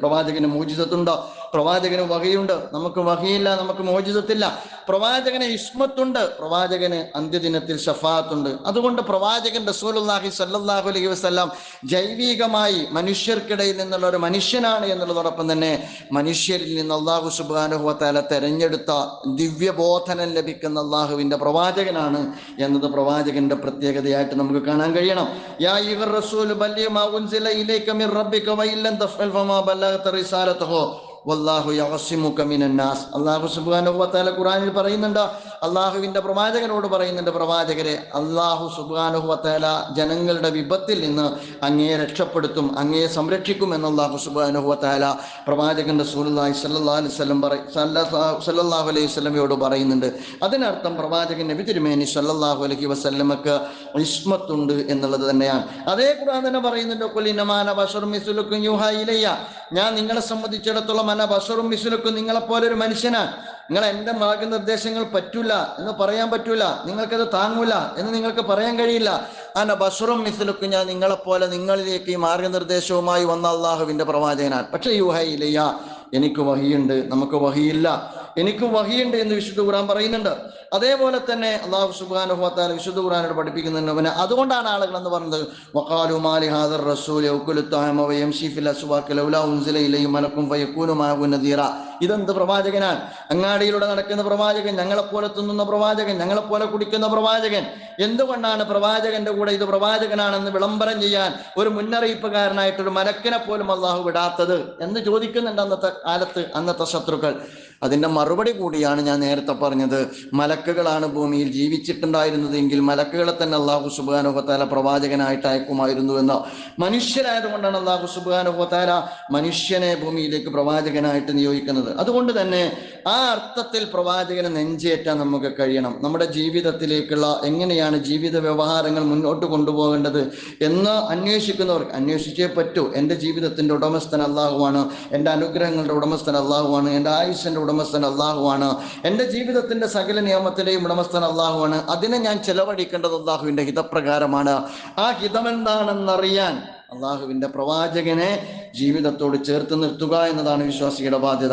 പ്രവാചകന് മോചിതത്തുണ്ട് പ്രവാചകന് വകയുണ്ട്? നമുക്ക് വകയില്ല നമുക്ക് മോചിതത്തില്ല പ്രവാചകന് ഇസ്മത്തുണ്ട് പ്രവാചകന് അന്ത്യദിനത്തിൽ ഷഫാത്തുണ്ട് അതുകൊണ്ട് പ്രവാചകൻ റസൂലുള്ളാഹി സല്ലല്ലാഹു അലൈഹി വസല്ലം ജൈവികമായി മനുഷ്യർക്കിടയിൽ നിന്നുള്ള ഒരു മനുഷ്യനാണ് എന്നുള്ളതോടൊപ്പം തന്നെ മനുഷ്യരിൽ നിന്ന് അള്ളാഹു സുബ്ഹാനഹു വതആല തെരഞ്ഞെടുത്ത ദിവ്യബോധനം ലഭിക്കുന്ന അള്ളാഹുവിന്റെ പ്രവാചകനാണ് എന്നത് പ്രവാചകന്റെ പ്രത്യേകതയായിട്ട് നമുക്ക് കാണാൻ കഴിയണം. യാ അയ്യുഹർ റസൂൽ ബല്ലിഗ് മാ ഉൻസില ഇലൈക മിർ റബ്ബിക വഇല്ലൻ തഫൽ ഫമാ ബല്ലഗത റിസാലതഹു. വല്ലാഹു യഅസിമുക മിനൻ നാസ്. അല്ലാഹു സുബ്ഹാനഹു വതആല ഖുർആനിൽ പറയുന്നുണ്ട് അള്ളാഹുവിന്റെ പ്രവാചകനോട് പറയുന്നുണ്ട് പ്രവാചകരെ അള്ളാഹു സുബ്ഹാനഹു വതആല ജനങ്ങളുടെ വിപത്തിൽ നിന്ന് അങ്ങയെ രക്ഷപ്പെടുത്തും അങ്ങയെ സംരക്ഷിക്കും എന്ന് അള്ളാഹു സുബ്ഹാനഹു വതആല പ്രവാചകൻ റസൂലുള്ളാഹി സ്വല്ലല്ലാഹു അലൈഹി വസല്ലം പറ സല്ലല്ലാഹു അലൈഹി വസല്ലമയോട് പറയുന്നുണ്ട്. അതിനർത്ഥം പ്രവാചകൻ നബി തിരുമേനി സല്ലാഹു അലൈഹി വസല്ലമക്ക് ഇസ്മത്തുണ്ട് എന്നുള്ളത് തന്നെയാണ്. അതേ കൂടാതെ തന്നെ പറയുന്നുണ്ട് ഖുൽ ബഷറും ഞാൻ നിങ്ങളെ സംബന്ധിച്ചിടത്തോളം അന ബഷറും മിസ്ലുക്കും നിങ്ങളെ പോലെ ഒരു മനുഷ്യനാണ്. നിങ്ങൾ എന്റെ മാർഗനിർദ്ദേശങ്ങൾ പറ്റൂല എന്ന് പറയാൻ പറ്റൂല. നിങ്ങൾക്കത് താങ്ങൂല എന്ന് നിങ്ങൾക്ക് പറയാൻ കഴിയില്ല. അന ബഷറും മിസ്ലുക്കും ഞാൻ നിങ്ങളെപ്പോലെ നിങ്ങളിലേക്ക് ഈ മാർഗനിർദ്ദേശവുമായി വന്ന അള്ളാഹുവിന്റെ പ്രവാചകനാണ്. പക്ഷെ യൂഹയിലയ്യ എനിക്ക് വഹിയുണ്ട്. നമുക്ക് വഹിയില്ല. എനിക്ക് വഹിയുണ്ട് എന്ന് വിശുദ്ധ ഖുർആൻ പറയുന്നുണ്ട്. അതേപോലെ തന്നെ അള്ളാഹു സുബ്ഹാനഹു വതആല വിശുദ്ധ ഖുറാനോട് പഠിപ്പിക്കുന്നുണ്ട്. പിന്നെ അതുകൊണ്ടാണ് ആളുകൾ എന്ന് പറഞ്ഞത്? വഖാലു മാലി ഹാദർ റസൂൽ അസ്വാഖി ലൗലാ മലക്കും ഇതെന്ത് പ്രവാചകനാണ്? അങ്ങാടിയിലൂടെ നടക്കുന്ന പ്രവാചകൻ ഞങ്ങളെപ്പോലെ തിന്നുന്ന പ്രവാചകൻ ഞങ്ങളെപ്പോലെ കുടിക്കുന്ന പ്രവാചകൻ. എന്തുകൊണ്ടാണ് പ്രവാചകന്റെ കൂടെ ഇത് പ്രവാചകനാണെന്ന് വിളംബരം ചെയ്യാൻ ഒരു മുന്നറിയിപ്പുകാരനായിട്ട് ഒരു മലക്കിനെ പോലും അള്ളാഹു വിടാത്തത്? എന്ന് ചോദിക്കുന്നുണ്ട് അന്നത്തെ കാലത്ത് അന്നത്തെ ശത്രുക്കൾ. അതിന്റെ മറുപടി കൂടിയാണ് ഞാൻ നേരത്തെ പറഞ്ഞത്. മലക്കുകളാണ് ഭൂമിയിൽ ജീവിച്ചിട്ടുണ്ടായിരുന്നതെങ്കിൽ മലക്കുകളെ തന്നെ അള്ളാഹു സുബാനുഹത്താല പ്രവാചകനായിട്ട് അയക്കുമായിരുന്നു എന്ന്. മനുഷ്യരായതുകൊണ്ടാണ് അള്ളാഹു സുബാനുഹത്താല മനുഷ്യനെ ഭൂമിയിലേക്ക് പ്രവാചകനായിട്ട് നിയോഗിക്കുന്നത്. അതുകൊണ്ട് തന്നെ ആ അർത്ഥത്തിൽ പ്രവാചകനെ നെഞ്ചേറ്റാൻ നമുക്ക് കഴിയണം. നമ്മുടെ ജീവിതത്തിലേക്കുള്ള എങ്ങനെയാണ് ജീവിത വ്യവഹാരങ്ങൾ മുന്നോട്ട് കൊണ്ടുപോകേണ്ടത് എന്ന് അന്വേഷിക്കുന്നവർക്ക് അന്വേഷിച്ചേ പറ്റൂ. എന്റെ ജീവിതത്തിന്റെ ഉടമസ്ഥൻ അള്ളാഹുവാണ് എന്റെ അനുഗ്രഹങ്ങളുടെ ഉടമസ്ഥൻ അള്ളാഹുവാണ് എന്റെ ആയുസ്സിന്റെ ഉടമസ്ഥൻ അള്ളാഹുവാണ്. എന്റെ ജീവിതത്തിന്റെ സകല നിയമത്തിന്റെയും ഉടമസ്ഥൻ അള്ളാഹുവാണ്. അതിനെ ഞാൻ ചെലവഴിക്കേണ്ടത് അള്ളാഹുവിന്റെ ഹിതപ്രകാരമാണ്. ആ ഹിതമെന്താണെന്നറിയാൻ അള്ളാഹുവിന്റെ പ്രവാചകനെ ജീവിതത്തോട് ചേർത്ത് നിർത്തുക എന്നതാണ് വിശ്വാസിയുടെ ബാധ്യത.